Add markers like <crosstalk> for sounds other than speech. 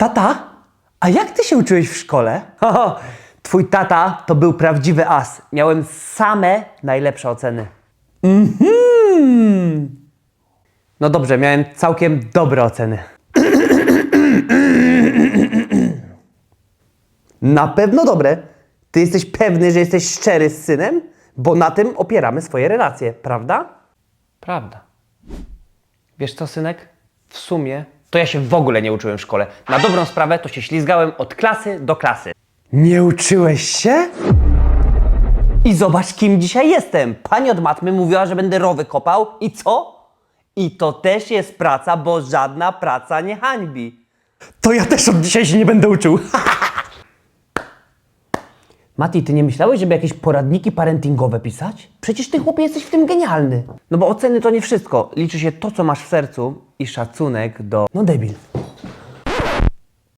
Tata, a jak ty się uczyłeś w szkole? <laughs> Ho, twój tata to był prawdziwy as. Miałem same najlepsze oceny. Mhm. No dobrze, miałem całkiem dobre oceny. <clears throat> Na pewno dobre. Ty jesteś pewny, że jesteś szczery z synem? Bo na tym opieramy swoje relacje, prawda? Prawda. Wiesz co, synek? W sumie to ja się w ogóle nie uczyłem w szkole. Na dobrą sprawę to się ślizgałem od klasy do klasy. Nie uczyłeś się? I zobacz, kim dzisiaj jestem. Pani od matmy mówiła, że będę rowy kopał. I co? I to też jest praca, bo żadna praca nie hańbi. To ja też od dzisiaj się nie będę uczył. <laughs> Mati, ty nie myślałeś, żeby jakieś poradniki parentingowe pisać? Przecież ty, chłopie, jesteś w tym genialny. No bo oceny to nie wszystko. Liczy się to, co masz w sercu i szacunek do... No debil.